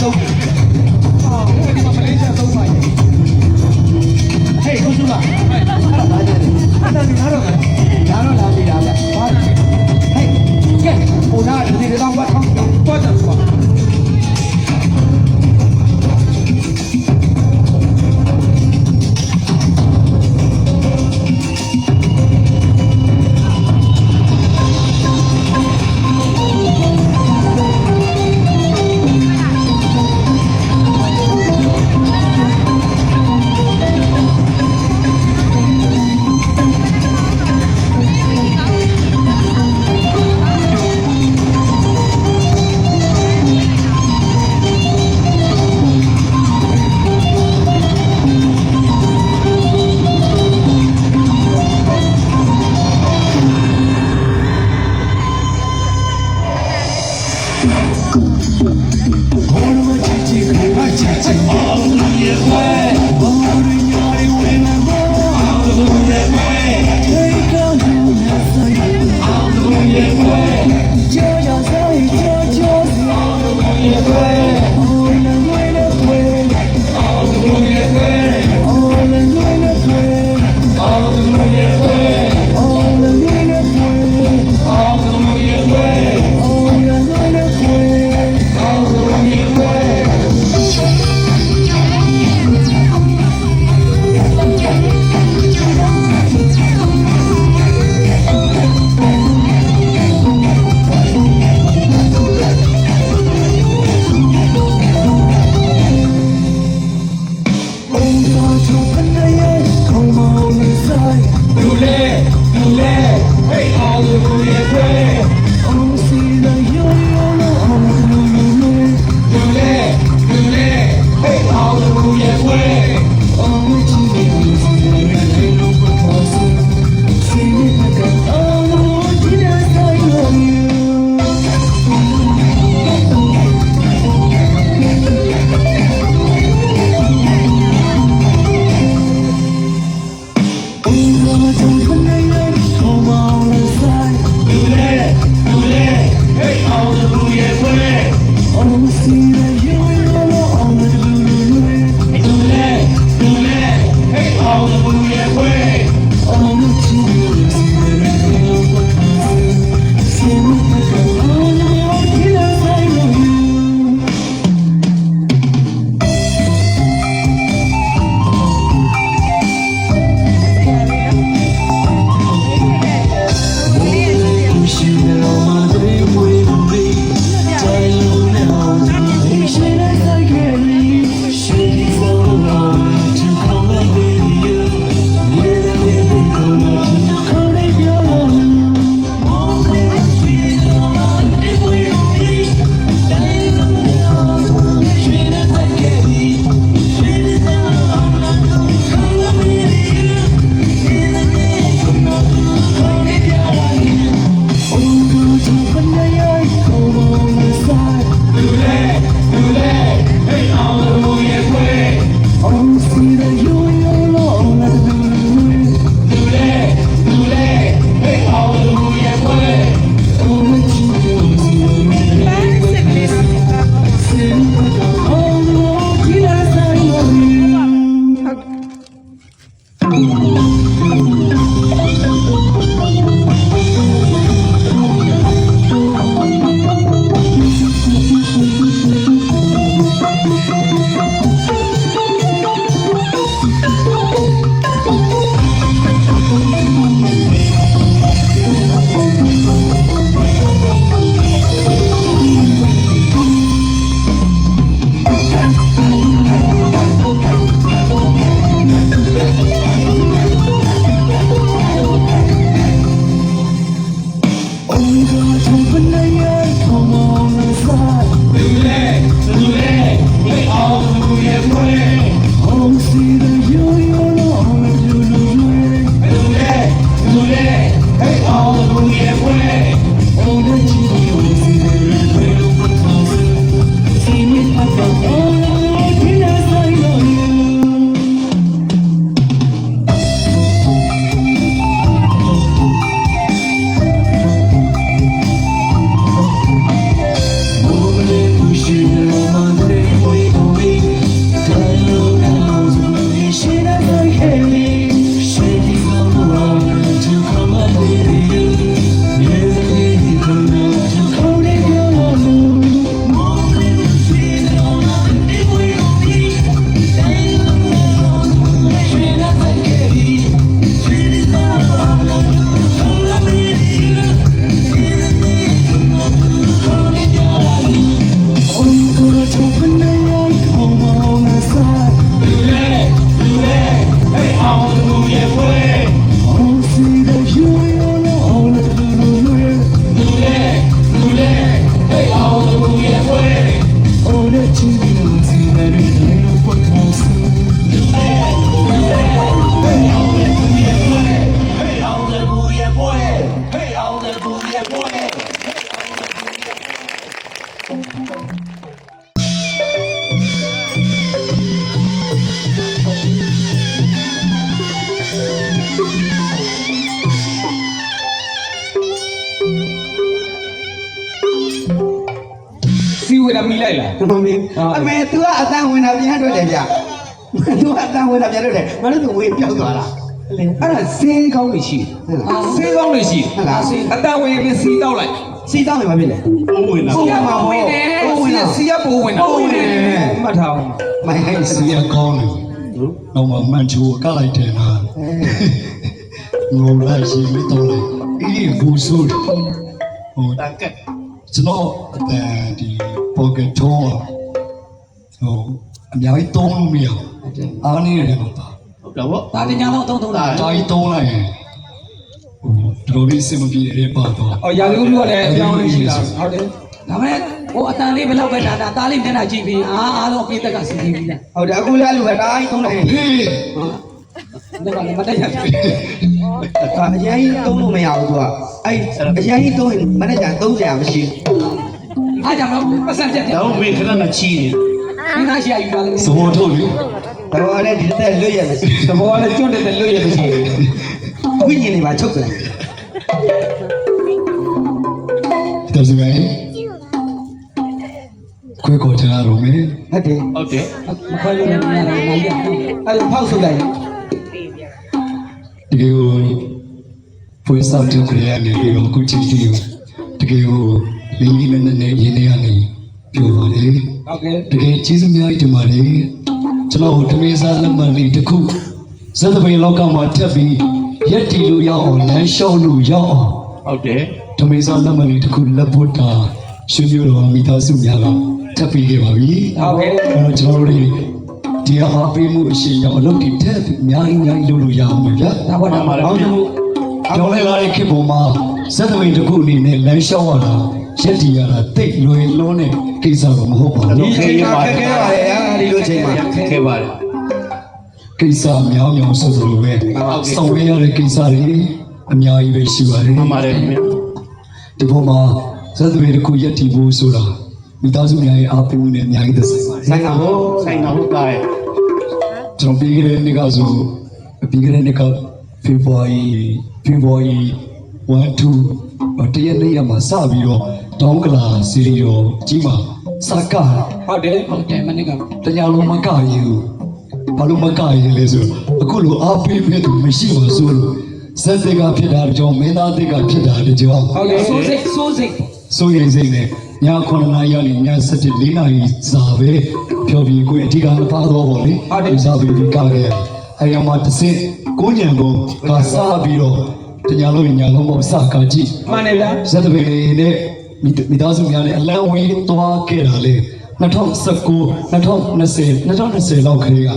ဆုံးတယ်။အော်ဒီမှာမလေးရှားသုံးပါရဲ့။ဟေးခုစုမ။အဲ့ဒါဘာလဲ။အဲ့ဒါဒီမှာတော့ Yeah. ဝင်တာမိလိုက်လား မမင်းအမေ तू ကအတန်းဝင်တာပြန်ထွက်တယ်ဗျ तू ကအတန်းဝင်တာပြန်ထွက်တယ်မလို့ तू ဝေးပြောက်သွားတာ အဲ့ဒါဆေးကောင်းနေရှိ ဟုတ်လား ဆေးကောင်းနေရှိ ဟုတ်လား အတဝင်ရင်စီးတောက်လိုက် စီတောင်းနေမှာဖြစ်လေ ဝင်လာ ဟုတ်ကဲ့ပါ ဝင်နေစီးရပိုးဝင်တာမှတ်ထားအောင် မိုင်ဟိုင်း စီ စီ ရကောင်းတယ်တော့မှမန်ချိုကလိုက်တယ်ဟာငိုလိုက်ရှိမတော်လေအေးဘူးဆိုးဟိုတက်ကကျွ န်တော်အဲဒီပေါ်ကထောဟိုအများကြီးသုံးလို့မရအားနေတယ်ပေါ့ဟုတ်တယ်ဗောဒါတင်ညာတော့တုံးတုံးတာအားကြီးသုံးလိုက်ရင်ဟိုတော်လေးစင်မပြေအေးပါတော့အော်ရာဇဝတ်ကလည်းအကြောင်းလေးရှိတာဟုတ်တယ်ဒါမဲ့ဟိုအတန်လေးဘယ်လောက်ပဲဒါဒါသားလေးမျက်နှာကြည့်ပြီးအားအားလုံးပိသက်ကစီးပြီးလားဟုတ်တယ်အခုလည်းအဲ့လိုပဲတားကြီးသုံးတယ်ဟေး ဒါကလည်းမတက်ရဘူးဒါအရင်ကြီးသုံးလို့မရဘူး तू ကအဲ့အရင်ကြီးသုံးရင်မနေ့ကသုံးကြရမရှိအားကြောင့်တော့ပတ်စံချက်တယ်တော့မေခဏနဲ့ချီနေဒီနာရှိရယူပါလေသဘောထုတ်လေဘူးဒါပေမဲ့ဒီတက်လွတ်ရမရှိသဘောကလည်းကျွတ်တယ်လွတ်ရမရှိဘူးဝိညာဉ်တွေမှာချုပ်တယ်တော်စမဲခွဲခေါ်ချင်ရတော့မယ်ဟုတ်တယ်ဟုတ်တယ်မခွဲလို့လည်းမရဘူးနိုင်ရအဲ့လိုဖောက်ဆုပ်လိုက် တကယ်ကိုဖွေးစောက်တဲ့ခရီးအနေနဲ့ကိုချစ်ကြည့်တကယ်ကိုလင်းကြီးနဲ့နဲ့ရင်းနေရနေပြောပါလေဟုတ်ကဲ့တကယ်ကျေးဇူးများကြီးတင်ပါတယ်ကျွန်တော်တို့တမေစားလက်မှတ်လေးတစ်ခုဇက်သပင်လောကမှာထပ်ပြီးရက်တီလို့ရအောင်လမ်းလျှောက်လို့ရအောင်ဟုတ်တယ်တမေစားလက်မှတ်လေးတစ်ခုလက်ဖို့တာရှင်ပြတော်မိသားစုများကထပ်ပြီးခဲ့ပါပြီဟုတ်ကဲ့အဲ့တော့ကျွန်တော်တို့တွေ ဒီအားပေးမှုအရှိန်ရောက်အလုပ်တွေထပ်ပြီးအများကြီးအများကြီးလုပ်လို့ရအောင်ပဲဗျာဒါဘောဒါဘောအောင်သူကြောင်းလိုက်လာတဲ့ခေတ်ပေါ်မှာဇက်သပင်တစ်ခုအနေနဲ့လမ်းလျှောက်ရတာရက်တီရတာတိတ်လွယ်လုံးတဲ့ကိစ္စတော့မဟုတ်ပါဘူးဒီချိန်မှာခက်ခဲပါလေအားဒီလိုချိန်မှာခဲပါတယ်ကိစ္စအများများဆိုသလိုပဲဆောင်ရွက်ရတဲ့ကိစ္စတွေအများကြီးပဲရှိပါတယ်မှန်ပါတယ်ခင်ဗျာဒီပေါ်မှာဇက်သပင်တစ်ခုရက်တီဖို့ဆိုတာမိသားစုများရဲ့အားပေးမှုနဲ့အများကြီးသက်ဆိုင်ပါတယ်ဆိုင်ကဟိုဆိုင်တော်ဟုတ်ကဲ့ ကျွန်တော်ပြီးခဲ့တဲ့နေ့ကဆိုပြီးခဲ့တဲ့နေ့ကဖေဖော်ဝါရီဖေဖော်ဝါရီ1 2တရက်နေ့ရမှာစပြီးတော့တောင်းကလာစီရီရောကြီးမှာစကားဟုတ်တယ်ဟုတ်တယ်မနေ့ကတညာလုံးမကရဘူးဘာလို့မကရလဲဆိုအခုလိုအားပေးမဲ့သူမရှိပါဆိုလို့ဇက်တွေကဖြစ်တာတကြောင်မင်းသားတွေကဖြစ်တာတကြောင်ဟုတ်ကဲ့စိုးစိတ်စိုးစိတ်စိုးရိမ်စိတ်နဲ့ ည9နာရီရောက်ည7 4နာရီစာပဲဖြောပြီးကိုယ်အဓိကမသားတော့ဘောလေစာပြီးပြီးကားခဲ့အဲရမှာတစ်စက်ကိုညံကုန်ကစားပြီးတော့တညာလုံးညလုံးပေါ့စကားကြည့်မှန်တယ်ဗျာဇက်တပင်လေးနဲ့မိမိသားစုများနဲ့အလံဝေးသွားခဲ့တာလေ2019 2020 2020လောက်ခရီးက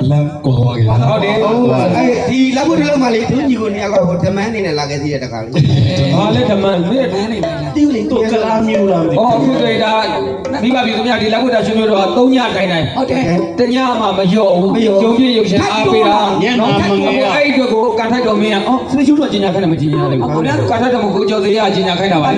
အလံကွာသွားခဲ့တာဟုတ်တယ်ဟိုအဲ့ဒီလက်ဖို့တလုံးမှလေသူညီကိုနေရာကဟိုဓမန်းနေနဲ့လာခဲ့သေးတဲ့တခါလေးဘာလဲဓမ္မမင်းမန်းနေပြီလားတီးလေတို့ကလား မျိုးလားမသိဟောခုတွေ့တာမိဘပြည်သူများဒီလက်ဝတ်တာရှင်မျိုးတော့၃ညတိုင်းတိုင်းဟုတ်တယ်တညမှမလျော့ဘူးကြုံပြည့်ရုပ်ရှင်အားပေးတာအဲ့အတွက်ကိုကန်ထိုက်တော်မင်းကအော်ဆွေးရှုတော့ကျင်ညာခိုင်းတယ်မကျင်ညာလိုက်ဘူးကန်ထိုက်တော်ကိုကြော်စေရကျင်ညာခိုင်းတာပါ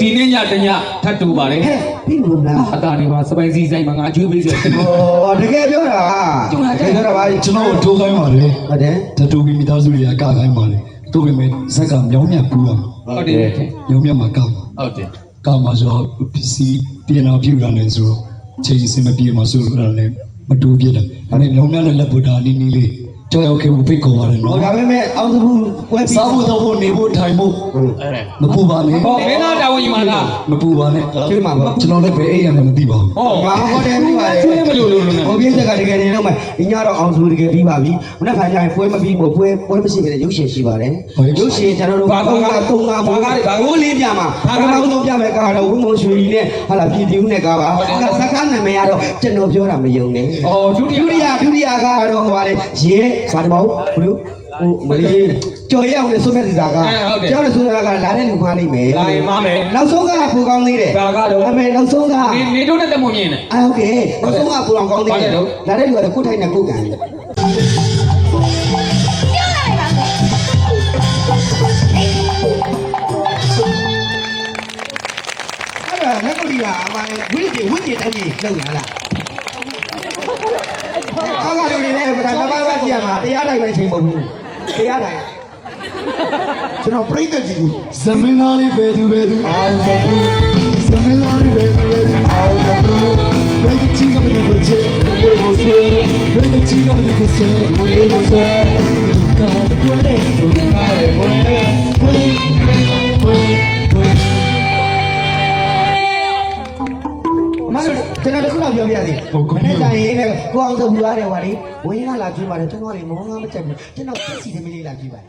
ဒီနေ့ညတညထပ်တူပါလေဟဲ့ပြီးလို့လားအတားနေပါစပိုင်စီဆိုင်မှာငါအကျွေးပေးစေဟောတကယ်ပြောတာတကယ်ပြောတာပါကျွန်တော်တို့ထိုးခိုင်းပါလေဟုတ်တယ်တတူပြီးမိသားစုတွေကကခိုင်းပါလေတို့ပေမဲ့ဇက်ကမြောင်းမြတ်ကူအောင်ဟုတ်တယ်မြောင်းမြတ်မှာကောက်ဟုတ်တယ် ကောက်မှာဆိုတော့ပစ္စည်းပြင်အောင်ပြုတာလည်းဆိုတော့ချိန်စင်မပြေမှာဆိုတော့လည်းမတူပြစ်တယ်ဒါနဲ့မြောင်းမြတ်နဲ့လက်ဗုဒ္ဓနီးနီးလေး ကြောက်ရောက်ခဲ့ဖို့ဖိတ်ခေါ်ရတယ်ဟောနော်ဒါပေမဲ့အောင်သဘူးပွဲပြီးစားဖို့တော့ဖို့နေဖို့ထိုင်ဖို့အဲ့မပူပါနဲ့ဟောမင်းသားတာဝန်ယူမှာလားမပူပါနဲ့ကျွေးမှာပေါ့ကျွန်တော်လည်းပဲအိမ်ရမှာမသိပါဘူးဟောငါဟောတယ်ပြီးပါလေကျွေးမလို့လို့လို့နဲ့ဟိုပြည့်စက်ကတကယ်နေတော့မှဒီညတော့အောင်စုတကယ်ပြီးပါပြီမနေ့ကညရင်ပွဲမပြီးဘူးပွဲပွဲမရှိကြတဲ့ရုပ်ရှင်ရှိပါတယ်ရုပ်ရှင်ကျွန်တော်တို့ဘာသုံးကားသုံးကားဘာကားဘာကိုလေးပြမှာဘာကားသုံးပြမယ်ကားတော့ဝင်းမုံရွှေကြီးနဲ့ဟာလာပြည်တီဦးနဲ့ကားပါအဲ့ဒါစကားနာမည်ကတော့ကျွန်တော်ပြောတာမယုံနဲ့ဟောဒုတိယဒုတိယဒုတိယကတော့ဟိုပါလေရေဘာတမောဘလို့ဟိုမလေးကြော်ရအောင်လေဆိုမဲ့ဒီစာကကျောင်းလေဆိုတာကလာတဲ့လူမှလိမ့်မယ်လာရင်မမယ်နောက်ဆုံးကပူကောင်းသေးတယ်ဒါကတော့အမေနောက်ဆုံးကနေနေတို့နဲ့တက်မမြင်နဲ့အာဟုတ်ကဲ့နောက်ဆုံးကပူအောင်ကောင်းသေးတယ်လာတဲ့လူကတော့ကိုယ်ထိုင်နဲ့ကိုယ်ကန်တယ်အဲ့ဒါလက်ကိုဒီကအမှဝိจิဝိจิတန်းကြီးလောက်ရလားအားကားတွေလည်းဗဒါဘာဘာ ကြည့်ရမှာတရားတိုင်းပဲချိန်မဟုတ်ဘူးတရားတိုင်းကျွန်တော်ပြိတ္တကြီးကိုဇမင်းသားလေးပဲသူပဲသူအာပဲသူဇမင်းသားလေးပဲသူပဲသူအာဘယ်ချီကမလို့ကိုချေဘယ်လိုဆိုဘယ်ချီကမလို့ကိုချေဘယ်လိုဆိုကာကွယ်တယ်ကာရယ်ဘယ်ဘယ်ဘယ် ပြောပြသေးမနေ့တိုင်းရေးနဲ့ကိုအောင်ဆိုဘူးရတယ်ကွာလေဝင်းကလာကြည့်ပါတယ်ကျွန်တော်တွေမောင်းကားမချက်ဘူးကျွန်တော်ပြည့်စီသမီးလေးလာကြည့်ပါတယ်